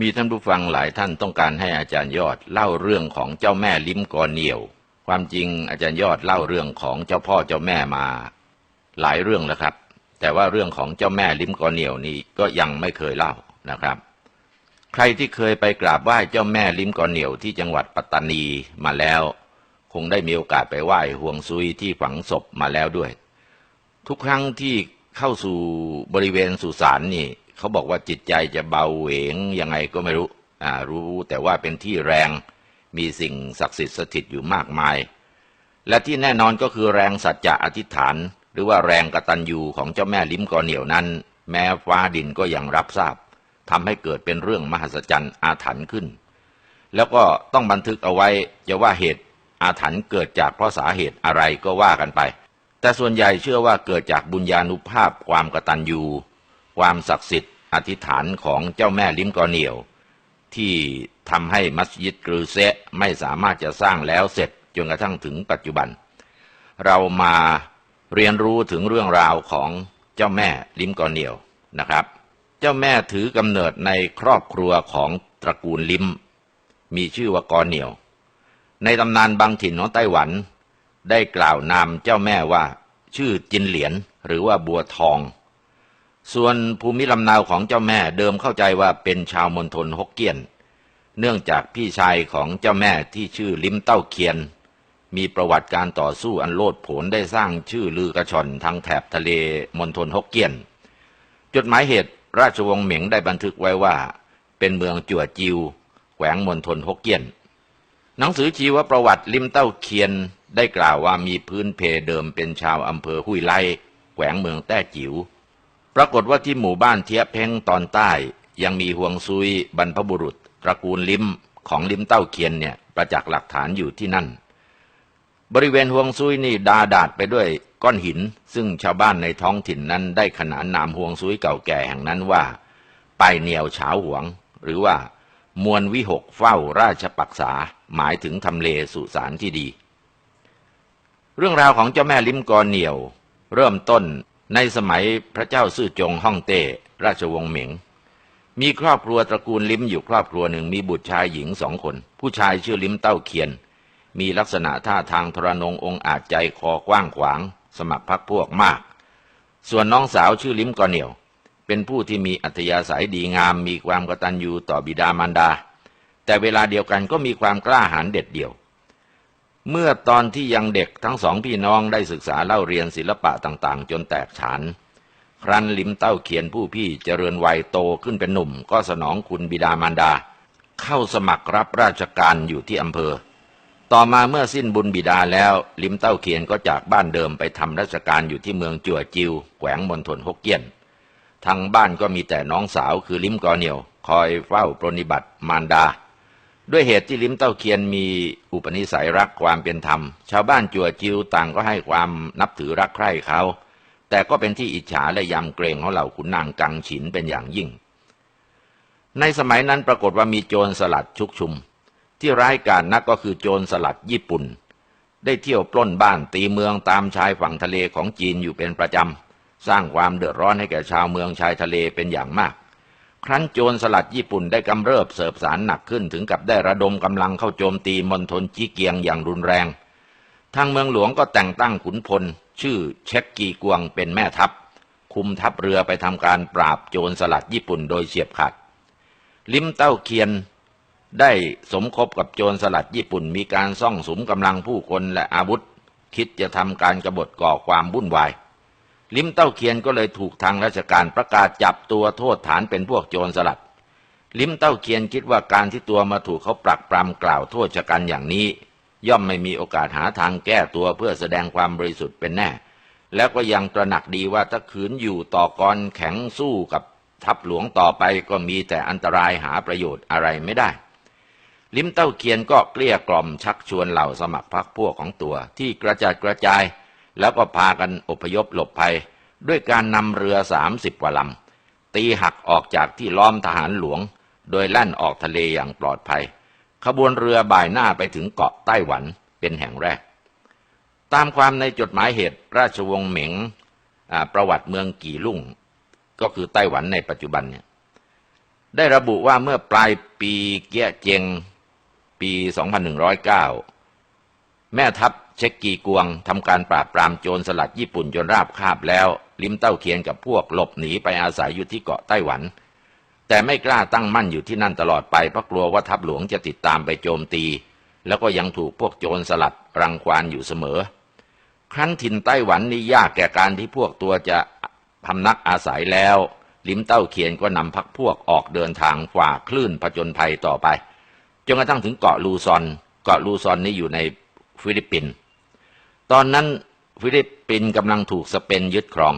มีท่านผู้ฟังหลายท่านต้องการให้อาจารย์ยอดเล่าเรื่องของเจ้าแม่ลิ้มกอเหนียว ความจริงอาจารย์ยอดเล่าเรื่องของเจ้าพ่อเจ้าแม่มา หลายเรื่องแล้วครับ แต่ว่าเรื่องของเจ้าแม่ลิ้มกอเหนียวนี่ก็ยังไม่เคยเล่านะครับ ใครที่เคยไปกราบไหว้เจ้าแม่ลิ้มกอเหนียวที่จังหวัดปัตตานีมาแล้ว คงได้มีโอกาสไปไหว้ห่วงซุยที่ฝังศพมาแล้วด้วย ทุกครั้งที่เข้าสู่บริเวณสุสานนี่ เขาบอกว่าจิตใจจะเบาเหวงยังไงก็ไม่รู้อ่ารู้แต่ว่าเป็นที่แรงมีสิ่งศักดิ์สิทธิ์สถิตอยู่มากมาย และที่แน่นอนก็คือแรงสัจจะอธิษฐาน หรือว่าแรงกตัญญูของเจ้าแม่ลิ้มกอเหนียวนั้น แม้ฟ้าดินก็ยังรับทราบทำให้เกิดเป็นเรื่องมหัศจรรย์อาถรรพ์ขึ้น แล้วก็ต้องบันทึกเอาไว้จะว่าเหตุอาถรรพ์เกิดจากเพราะสาเหตุอะไรก็ว่ากันไป แต่ส่วนใหญ่เชื่อว่าเกิดจากบุญญาณุภาพความกตัญญู ความศักดิ์สิทธิ์อธิษฐานของเจ้าแม่ลิมกอเหนียว ที่ทำให้มัสยิดกรือเซะไม่สามารถจะสร้างแล้วเสร็จจนกระทั่งถึงปัจจุบัน เรามาเรียนรู้ถึงเรื่องราวของเจ้าแม่ลิมกอเหนียวนะครับ เจ้าแม่ถือกำเนิดในครอบครัวของตระกูลลิม มีชื่อว่ากอเหนียว ในตำนานบางถิ่นของไต้หวัน ได้กล่าวนามเจ้าแม่ว่าชื่อจินเหลียนหรือว่าบัวทอง ส่วนภูมิลำเนาของเจ้าแม่เดิมเข้าใจว่าเป็นชาวมณฑลฮกเกี้ยน เนื่องจากพี่ชายของเจ้าแม่ที่ชื่อลิมเต้าเคียน มีประวัติการต่อสู้อันโลดโผนได้สร้างชื่อลือกระชอนทางแถบทะเลมณฑลฮกเกี้ยน จดหมายเหตุราชวงศ์เหมิงได้บันทึกไว้ว่า เป็นเมืองจั่วจิวแขวงมณฑลฮกเกี้ยน หนังสือชีวประวัติลิมเต้าเคียนได้กล่าวว่ามีพื้นเพเดิมเป็นชาวอำเภอหุยไลแขวงเมืองแต้จิว๋ว รากฏว่าที่หมู่บ้านเทียเพ้งตอนใต้ ยังมีห่วงซุยบรรพบุรุษ ตระกูลลิมของลิมเต้าเคียนเนี่ยประจักษ์หลักฐานอยู่ที่นั่น บริเวณห่วงซุยนี่ดาดาดไปด้วยก้อนหิน ซึ่งชาวบ้านในท้องถิ่นนั้นได้ขนานนามห่วงซุยเก่าแก่แห่งนั้นว่าไปเหนียวเฉาหวง หรือว่ามวลวิหกเฝ้าราชปักษาหมายถึงทำเลสุสานที่ดี เรื่องราวของเจ้าแม่ลิมกอเหนียว เริ่มต้น ในสมัยพระเจ้าซื่อจงฮ่องเต้ราชวงศ์เหมิง มีครอบครัวตระกูลลิมอยู่ครอบครัวหนึ่งมีบุตรชายหญิงสองคน ผู้ชายชื่อลิมเต้าเคียน มีลักษณะท่าทางทรนงองอาจใจคอกว้างขวาง สมัครพักพวกมาก ส่วนน้องสาวชื่อลิมกอเหนียว เป็นผู้ที่มีอัธยาศัยดีงามมีความกตัญญูต่อบิดามารดา แต่เวลาเดียวกันก็มีความกล้าหาญเด็ดเดี่ยว เมื่อตอนที่ยังเด็กทั้งสองพี่น้องได้ศึกษาเล่าเรียนศิลปะต่างๆ จนแตกฉาน ครั้นลิมเต้าเขียนผู้พี่เจริญวัยโตขึ้นเป็นหนุ่ม ก็สนองคุณบิดามารดา เข้าสมัครรับราชการอยู่ที่อำเภอ ต่อมาเมื่อสิ้นบุญบิดาแล้วลิมเต้าเขียนก็จากบ้านเดิมไปทำราชการอยู่ที่เมืองจั่วจิว แขวงมณฑลฮกเกี้ยน ทางบ้านก็มีแต่น้องสาวคือลิมกอเหนียว คอยเฝ้าปรนิบัติมารดา ด้วยเหตุที่ลิมเต้าเคียนมีอุปนิสัยรักความเป็นธรรม ชาวบ้านจั่วจิวต่างก็ให้ความนับถือรักใคร่เขา แต่ก็เป็นที่อิจฉาและยำเกรงของเหล่าขุนนางกังฉินเป็นอย่างยิ่ง ในสมัยนั้นปรากฏว่ามีโจรสลัดชุกชุม ที่ร้ายกาจนักก็คือโจรสลัดญี่ปุ่น ได้เที่ยวปล้นบ้านตีเมืองตามชายฝั่งทะเลของจีนอยู่เป็นประจำสร้างความเดือดร้อนให้แก่ชาวเมืองชายทะเลเป็นอย่างมาก ครั้นโจรสลัดญี่ปุ่นได้กำเริบเสบสารหนักขึ้นถึงกับได้ระดมกำลังเข้าโจมตีมณฑลจีเกียงอย่างรุนแรง ทางเมืองหลวงก็แต่งตั้งขุนพล ชื่อเช็กกีกวงเป็นแม่ทัพ คุมทัพเรือไปทำการปราบโจรสลัดญี่ปุ่นโดยเฉียบขาด ลิมเต้าเคียนได้สมคบกับโจรสลัดญี่ปุ่นมีการซ่องสุมกำลังผู้คนและอาวุธ คิดจะทำการกรบฏก่อความวุ่นวาย ลิมเต้าเคียนก็เลยถูกทางราชการประกาศจับตัวโทษฐานเป็นพวกโจรสลัด ลิมเต้าเคียนคิดว่าการที่ตัวมาถูกเขาปรักปรำกล่าวโทษชะกันอย่างนี้ ย่อมไม่มีโอกาสหาทางแก้ตัวเพื่อแสดงความบริสุทธิ์เป็นแน่ แล้วก็ยังตระหนักดีว่าถ้าขืนอยู่ต่อกรแข็งสู้กับทัพหลวงต่อไปก็มีแต่อันตรายหาประโยชน์อะไรไม่ได้ ลิมเต้าเคียนก็เกลี้ยกล่อมชักชวนเหล่าสมัครพรรคพวกของตัวที่กระจัดกระจาย แล้วก็พากันอพยพหลบภัย ด้วยการนำเรือสามสิบกว่าลำตีหักออกจากที่ล้อมทหารหลวง โดยแล่นออกทะเลอย่างปลอดภัย ขบวนเรือบ่ายหน้าไปถึงเกาะไต้หวันเป็นแห่งแรก ตามความในจดหมายเหตุราชวงศ์เหมิงประวัติเมืองกี่ลุ่ง ก็คือไต้หวันในปัจจุบันเนี่ยได้ระบุว่าเมื่อปลายปีเกียเจงปี 2109 แม่ทัพ เช็กกีกวงทำการปราบปรามโจรสลัดญี่ปุ่นจนราบคาบแล้ว ลิมเต้าเคียนกับพวกหลบหนีไปอาศัยอยู่ที่เกาะไต้หวัน แต่ไม่กล้าตั้งมั่นอยู่ที่นั่นตลอดไปเพราะกลัวว่าทัพหลวงจะติดตามไปโจมตี แล้วก็ยังถูกพวกโจรสลัดรังควานอยู่เสมอ ครั้นถิ่นไต้หวันนี่ยากแก่การที่พวกตัวจะพำนักอาศัยแล้ว ลิมเต้าเคียนก็นำพักพวกออกเดินทางฝ่าคลื่นผจญภัยต่อไปจนกระทั่งถึงเกาะลูซอน เกาะลูซอนนี่อยู่ในฟิลิปปินส์ ตอนนั้นฟิลิปปินส์กำลังถูกสเปนยึดครอง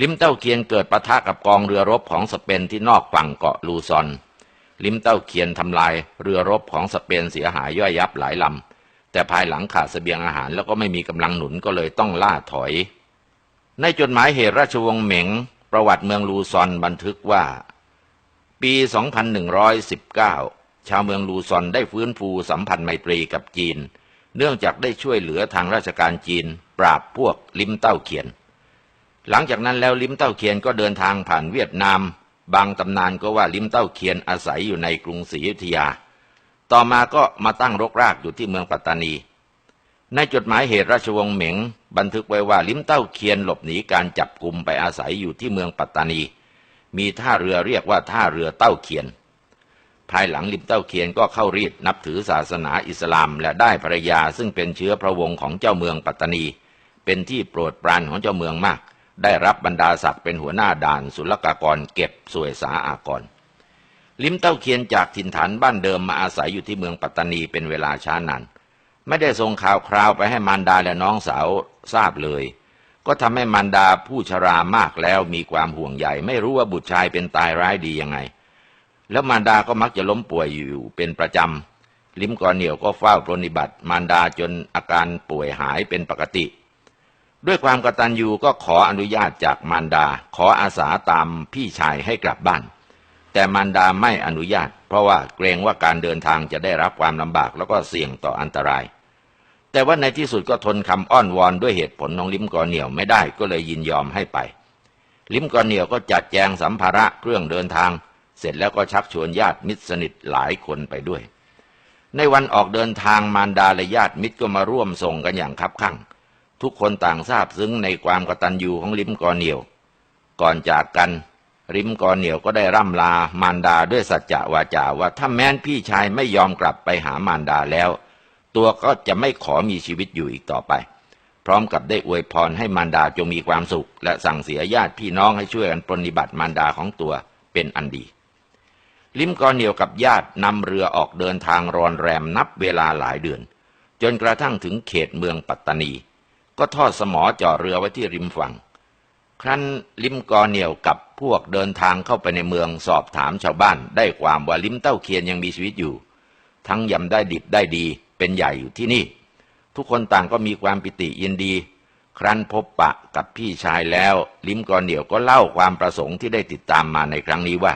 ลิมเต้าเคียนเกิดปะทะกับกองเรือรบของสเปนที่นอกฝั่งเกาะลูซอน ลิมเต้าเคียนทำลายเรือรบของสเปนเสียหายย่อยยับหลายลำ แต่ภายหลังขาดเสบียงอาหารแล้วก็ไม่มีกำลังหนุนก็เลยต้องล่าถอย ในจดหมายเหตุราชวงศ์เหม็ง ประวัติเมืองลูซอนบันทึกว่า ปี 2119 ชาวเมืองลูซอนได้ฟื้นฟูสัมพันธ์ไมตรีกับจีน เนื่องจากได้ช่วยเหลือทางราชการจีน ปราบพวกลิมเต้าเคียน หลังจากนั้นแล้วลิมเต้าเคียนก็เดินทางผ่านเวียดนาม บางตำนานก็ว่าลิมเต้าเคียนอาศัยอยู่ในกรุงศรีอยุธยา ต่อมาก็มาตั้งรกรากอยู่ที่เมืองปัตตานี ในจดหมายเหตุราชวงศ์เหม็งบันทึกไว้ว่าลิมเต้าเคียนหลบหนีการจับกลุ่มไปอาศัยอยู่ที่เมืองปัตตานี มีท่าเรือเรียกว่าท่าเรือเต้าเคียน ภายหลังลิมเต้าเคียนก็เข้ารีดนับถือศาสนาอิสลาม และได้ภรรยาซึ่งเป็นเชื้อพระวงศ์ของเจ้าเมืองปัตตานี เป็นที่โปรดปรานของเจ้าเมืองมาก ได้รับบรรดาศักดิ์เป็นหัวหน้าด่านศุลกากรเก็บสวยสาอากร ลิมเต้าเคียนจากถิ่นฐานบ้านเดิมมาอาศัยอยู่ที่เมืองปัตตานีเป็นเวลาช้านานไม่ได้ส่งข่าวคราวไปให้มารดาและน้องสาวทราบเลย ก็ทำให้มารดาผู้ชรามากแล้วมีความห่วงใยไม่รู้ว่าบุตรชายเป็นตายร้ายดียังไง แล้วมารดาก็มักจะล้มป่วยอยู่เป็นประจำ ลิมกอเหนียวก็เฝ้าปรนนิบัติ มารดาจนอาการป่วยหายเป็นปกติ ด้วยความกตัญญูก็ขออนุญาตจากมารดา ขออาสาตามพี่ชายให้กลับบ้าน แต่มารดาไม่อนุญาต เพราะว่าเกรงว่าการเดินทางจะได้รับความลำบากแล้วก็เสี่ยงต่ออันตราย แต่ว่าในที่สุดก็ทนคำอ้อนวอนด้วยเหตุผลของลิมกอเหนียวไม่ได้ก็เลยยินยอมให้ไป ลิมกอเหนียวก็จัดแจงสัมภาระเครื่องเดินทาง เสร็จแล้วก็ชักชวนญาติมิตรสนิทหลายคนไปด้วย ในวันออกเดินทางมารดาและญาติมิตรก็มาร่วมส่งกันอย่างคับคั่ง ทุกคนต่างทราบซึ้งในความกตัญญูของลิมกอเหนียว ก่อนจากกันริมกอเหนียวก็ได้ร่ำลามารดาด้วยสัจจะวาจาว่าถ้าแม้นพี่ชายไม่ยอมกลับไปหามารดาแล้ว ตัวก็จะไม่ขอมีชีวิตอยู่อีกต่อไป พร้อมกับได้อวยพรให้มารดาจงมีความสุข และสั่งเสียญาติพี่น้องให้ช่วยกันปรนนิบัติมารดาของตัวเป็นอันดี ลิมกอเหนียวกับญาตินำเรือออกเดินทางรอนแรมนับเวลาหลายเดือน จนกระทั่งถึงเขตเมืองปัตตานี ก็ทอดสมอจ่อเรือไว้ที่ริมฝั่ง ครั้นลิมกอเหนียวกับพวกเดินทางเข้าไปในเมืองสอบถามชาวบ้าน ได้ความว่าลิมเต้าเคียนยังมีชีวิตอยู่ ทั้งยำได้ดิบได้ดีเป็นใหญ่อยู่ที่นี่ ทุกคนต่างก็มีความปิติยินดี ครั้นพบปะกับพี่ชายแล้ว ลิมกอเหนียวก็เล่าความประสงค์ที่ได้ติดตามมาในครั้งนี้ว่า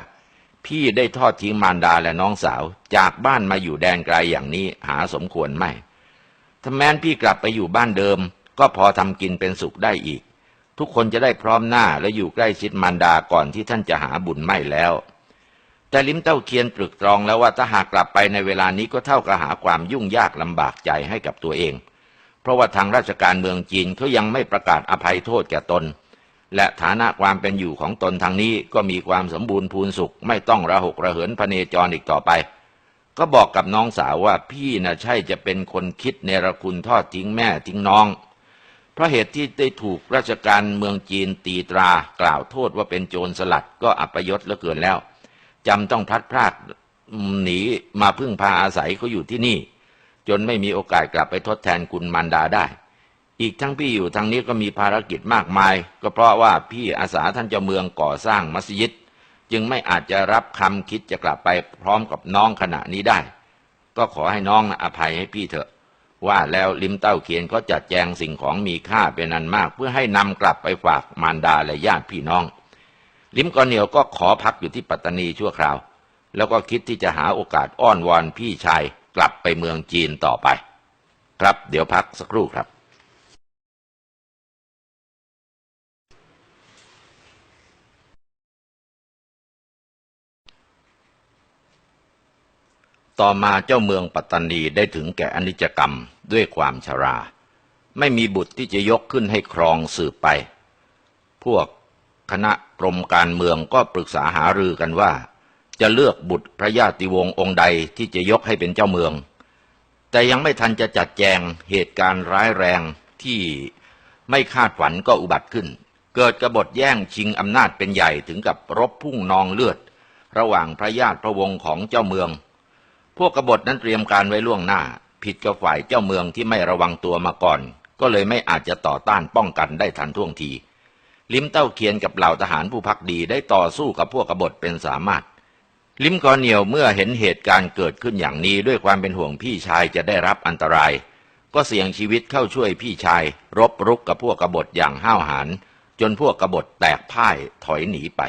พี่ได้ทอดทิ้งมารดาและน้องสาว จากบ้านมาอยู่แดนไกลอย่างนี้หาสมควรไม่ถ้าแม้นพี่กลับไปอยู่บ้านเดิม ก็พอทำกินเป็นสุขได้อีก ทุกคนจะได้พร้อมหน้าและอยู่ใกล้ชิดมารดาก่อนที่ท่านจะหาบุญไม่แล้ว แต่ลิมเต้าเคียนตรึกตรองแล้วว่าถ้าหากกลับไปในเวลานี้ก็เท่ากับหาความยุ่งยากลำบากใจให้กับตัวเอง เพราะว่าทางราชการเมืองจีนเขายังไม่ประกาศอภัยโทษแก่ตน และฐานะความเป็นอยู่ของตนทางนี้ก็มีความสมบูรณ์พูนสุข ไม่ต้องระหกระเหินพเนจรอีกต่อไป ก็บอกกับน้องสาวว่าพี่น่ะใช่จะเป็นคนคิดเนรคุณทอดทิ้งแม่ทิ้งน้อง เพราะเหตุที่ได้ถูกราชการเมืองจีนตีตรากล่าวโทษว่าเป็นโจรสลัดก็อัปยศเหลือเกินแล้วจำต้องพลัดพรากหนีมาพึ่งพาอาศัยเขาอยู่ที่นี่ จนไม่มีโอกาสกลับไปทดแทนคุณมารดาได้ อีกทั้งพี่อยู่ทางนี้ก็มีภารกิจมากมาย ก็เพราะว่าพี่อาสาท่านเจ้าเมืองก่อสร้างมัสยิด จึงไม่อาจจะรับคำคิดจะกลับไปพร้อมกับน้องขณะนี้ได้ ก็ขอให้น้องนะอภัยให้พี่เถอะ ว่าแล้วลิมเต้าเขียนก็จัดแจงสิ่งของมีค่าเป็นอันมาก เพื่อให้นำกลับไปฝากมารดาและญาติพี่น้อง ลิมกอเนียวก็ขอพักอยู่ที่ปัตตานีชั่วคราว แล้วก็คิดที่จะหาโอกาสอ้อนวอนพี่ชายกลับไปเมืองจีนต่อไป ครับเดี๋ยวพักสักครู่ครับ ต่อมาเจ้าเมืองปัตตานีได้ถึงแก่อนิจกรรมด้วยความชรา ไม่มีบุตรที่จะยกขึ้นให้ครองสืบไป พวกคณะกรมการเมืองก็ปรึกษาหารือกันว่า จะเลือกบุตรพระญาติวงศ์องค์ใดที่จะยกให้เป็นเจ้าเมือง แต่ยังไม่ทันจะจัดแจงเหตุการณ์ร้ายแรงที่ไม่คาดฝันก็อุบัติขึ้น เกิดกบฏแย่งชิงอำนาจเป็นใหญ่ถึงกับรบพุ่งนองเลือด ระหว่างพระญาติพระวงศ์ของเจ้าเมือง พวกกบฏนั้นเตรียมการไว้ล่วงหน้า ผิดกับฝ่ายเจ้าเมืองที่ไม่ระวังตัวมาก่อน ก็เลยไม่อาจจะต่อต้านป้องกันได้ทันท่วงที ลิมเต้าเคียนกับเหล่าทหารผู้พักดีได้ต่อสู้กับพวกกบฏเป็นสามารถ ลิมกอเนียวเมื่อเห็นเหตุการณ์เกิดขึ้นอย่างนี้ด้วยความเป็นห่วงพี่ชายจะได้รับอันตราย ก็เสี่ยงชีวิตเข้าช่วยพี่ชาย รบรุกกับพวกกบฏอย่างห้าวหาญจนพวกกบฏแตกพ่ายถอยหนีไป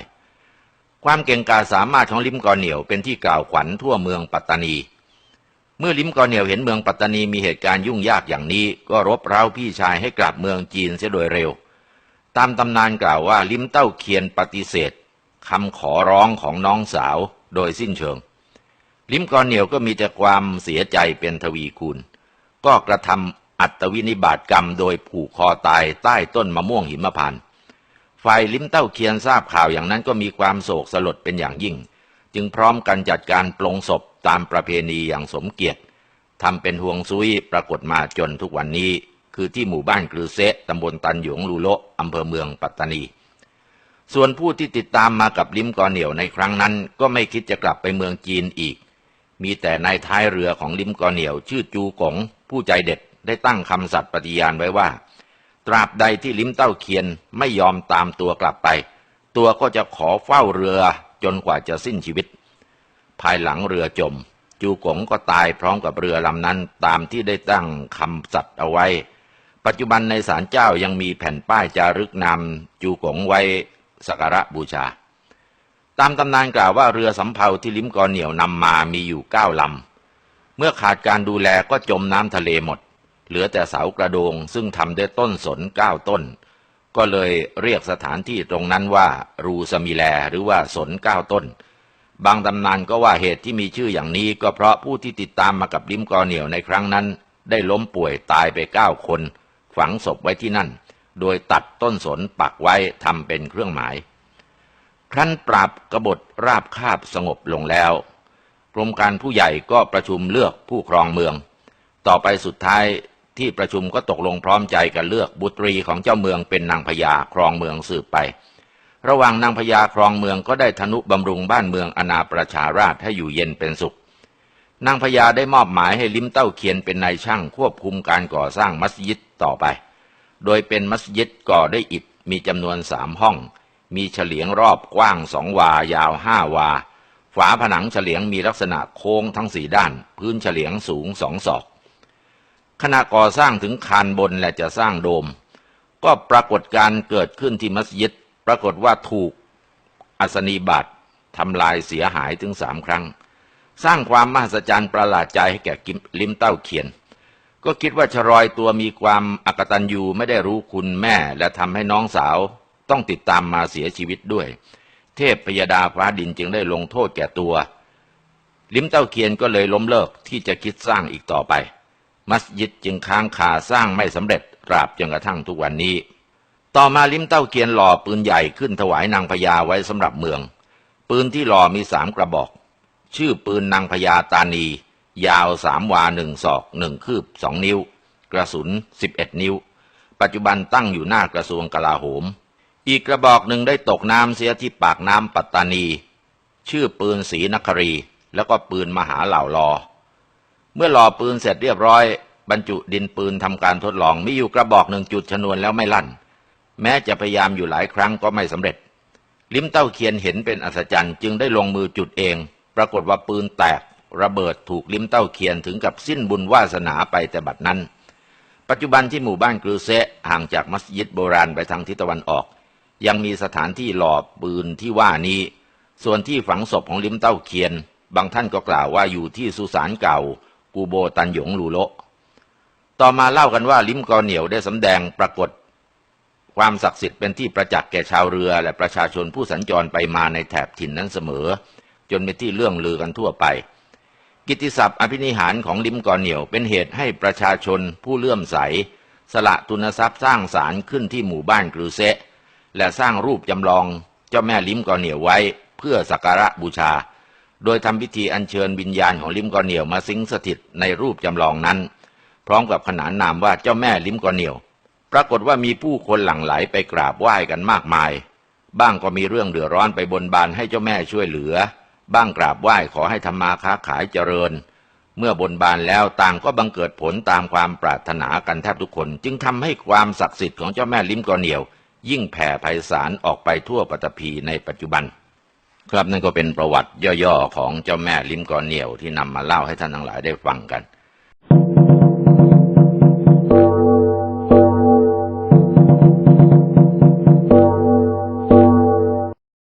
ความเก่งกาจสามารถของลิมกอเหนียวเป็นที่กล่าวขวัญทั่วเมืองปัตตานี เมื่อลิมกอเหนียวเห็นเมืองปัตตานีมีเหตุการณ์ยุ่งยากอย่างนี้ ก็รบเร้าพี่ชายให้กลับเมืองจีนเสียโดยเร็ว ตามตำนานกล่าวว่าลิมเต้าเคียนปฏิเสธคำขอร้องของน้องสาวโดยสิ้นเชิง ลิมกอเหนียวก็มีแต่ความเสียใจเป็นทวีคูณ ก็กระทำอัตวินิบาตกรรมโดยผูกคอตายใต้ต้นมะม่วงหิมพานต์ ฝ่ายลิมเต้าเคียนทราบข่าวอย่างนั้นก็มีความโศกสลดเป็นอย่างยิ่ง จึงพร้อมกันจัดการปลงศพตามประเพณีอย่างสมเกียรติทำเป็นห่วงซุยปรากฏมาจนทุกวันนี้ คือที่หมู่บ้านกรือเซะตำบลตันหยงลูโลอำเภอเมืองปัตตานี ส่วนผู้ที่ติดตามมากับลิมกอเหนียวในครั้งนั้น ก็ไม่คิดจะกลับไปเมืองจีนอีก มีแต่นายท้ายเรือของลิมกอเหนียวชื่อจูกงผู้ใจเด็ดได้ตั้งคำสัตย์ปฏิญาณไว้ว่า ตราบใดที่ลิ้มเต้าเคียนไม่ยอมตามตัวกลับไป ตัวก็จะขอเฝ้าเรือจนกว่าจะสิ้นชีวิต ภายหลังเรือจม จูกงก็ตายพร้อมกับเรือลำนั้นตามที่ได้ตั้งคำสัตย์เอาไว้ ปัจจุบันในศาลเจ้ายังมีแผ่นป้ายจารึกนามจูกงไว้สักการะบูชา ตามตำนานกล่าวว่าเรือสำเภาที่ลิ้มกอเหนียวนำมามีอยู่เก้าลำเมื่อขาดการดูแลก็จมน้ำทะเลหมด เหลือแต่เสากระโดงซึ่งทำด้วยต้นสนเก้าต้น ก็เลยเรียกสถานที่ตรงนั้นว่ารูสมิแลหรือว่าสนเก้าต้น บางตำนานก็ว่าเหตุที่มีชื่ออย่างนี้ก็เพราะผู้ที่ติดตามมากับลิมกอเหนียวในครั้งนั้น ได้ล้มป่วยตายไปเก้าคน ฝังศพไว้ที่นั่น โดยตัดต้นสนปักไว้ทำเป็นเครื่องหมาย ครั้นปราบกบฏราบคาบสงบลงแล้วกรมการผู้ใหญ่ก็ประชุมเลือกผู้ครองเมือง ต่อไปสุดท้าย ที่ประชุมก็ตกลงพร้อมใจกันเลือกบุตรีของเจ้าเมืองเป็นนางพญาครองเมืองสืบไป ระหว่างนางพญาครองเมืองก็ได้ทนุบำรุงบ้านเมืองอนาประชาราชให้อยู่เย็นเป็นสุข นางพญาได้มอบหมายให้ลิมเต้าเคียนเป็นนายช่างควบคุมการก่อสร้างมัสยิดต่อไป โดยเป็นมัสยิดก่อได้อิฐมีจำนวนสามห้อง มีเฉลียงรอบกว้างสองวายาวห้าวา ฝาผนังเฉลียงมีลักษณะโค้งทั้งสี่ด้าน พื้นเฉลียงสูงสองศอก ขณะก่อสร้างถึงคานบนและจะสร้างโดม ก็ปรากฏการเกิดขึ้นที่มัสยิด ปรากฏว่าถูกอัศนีบาตทำลายเสียหายถึงสามครั้ง สร้างความมหัศจรรย์ประหลาดใจให้แก่กิมลิมเต้าเขียน ก็คิดว่าชรอยตัวมีความอักตันยูไม่ได้รู้คุณแม่และทำให้น้องสาวต้องติดตามมาเสียชีวิตด้วย เทพพยดาฟ้าดินจึงได้ลงโทษแก่ตัว ลิมเต้าเคียนก็เลยล้มเลิกที่จะคิดสร้างอีกต่อไป มัสยิดจึงค้างคาสร้างไม่สำเร็จตราบจนกระทั่งทุกวันนี้ ต่อมาลิมเต้าเคียนหล่อปืนใหญ่ขึ้นถวายนางพญาไว้สำหรับเมือง ปืนที่หล่อมีสามกระบอก ชื่อปืนนางพญาตานี ยาวสามวาหนึ่งศอกหนึ่งคืบสองนิ้ว กระสุนสิบเอ็ดนิ้ว ปัจจุบันตั้งอยู่หน้ากระทรวงกลาโหม อีกกระบอกหนึ่งได้ตกน้ำเสียที่ปากน้ำปัตตานี ชื่อปืนศรีนครี แล้วก็ปืนมหาเหล่าลอ เมื่อหล่อปืนเสร็จเรียบร้อย บรรจุดินปืนทำการทดลองมีอยู่กระบอกหนึ่งจุดชนวนแล้วไม่ลั่น แม้จะพยายามอยู่หลายครั้งก็ไม่สำเร็จ ลิมเต้าเคียนเห็นเป็นอัศจรรย์จึงได้ลงมือจุดเอง ปรากฏว่าปืนแตก ระเบิดถูกลิมเต้าเคียนถึงกับสิ้นบุญวาสนาไปแต่บัดนั้น ปัจจุบันที่หมู่บ้านกรูเซห่างจากมัสยิดโบราณไปทางทิศตะวันออก ยังมีสถานที่หล่อปืนที่ว่านี้ ส่วนที่ฝังศพของลิมเต้าเคียน บางท่านก็กล่าวว่าอยู่ที่สุสานเก่า กูโบตันหยงลูโละต่อมาเล่ากันว่าลิมกอเหนียวได้สำแดงปรากฏ ความศักดิ์สิทธิ์เป็นที่ประจักษ์แก่ชาวเรือและประชาชนผู้สัญจรไปมาในแถบถิ่นนั้นเสมอ จนเป็นที่เลื่องลือกันทั่วไป กิตติศัพท์อภินิหารของลิมกอเหนียวเป็นเหตุให้ประชาชนผู้เลื่อมใส สละทุนทรัพย์สร้างศาลขึ้นที่หมู่บ้านกรือเซะและสร้างรูปจำลองเจ้าแม่ลิมกอเหนียวไว้เพื่อสักการะบูชา โดยทำพิธีอัญเชิญวิญญาณของลิมกอเหนียวมาสิงสถิตในรูปจำลองนั้น พร้อมกับขนานนามว่าเจ้าแม่ลิมกอเหนียว ปรากฏว่ามีผู้คนหลั่งไหลไปกราบไหว้กันมากมาย บ้างก็มีเรื่องเดือดร้อนไปบนบานให้เจ้าแม่ช่วยเหลือ บ้างกราบไหว้ขอให้ทำมาค้าขายเจริญ เมื่อบนบานแล้วต่างก็บังเกิดผลตามความปรารถนากันแทบทุกคน จึงทำให้ความศักดิ์สิทธิ์ของเจ้าแม่ลิมกอเหนียว ยิ่งแผ่ไพศาลออกไปทั่วปฐพีในปัจจุบัน ครับนั่นก็เป็นประวัติย่อๆของเจ้าแม่ลิมกอเนียวที่นำมาเล่าให้ท่านทั้งหลายได้ฟังกัน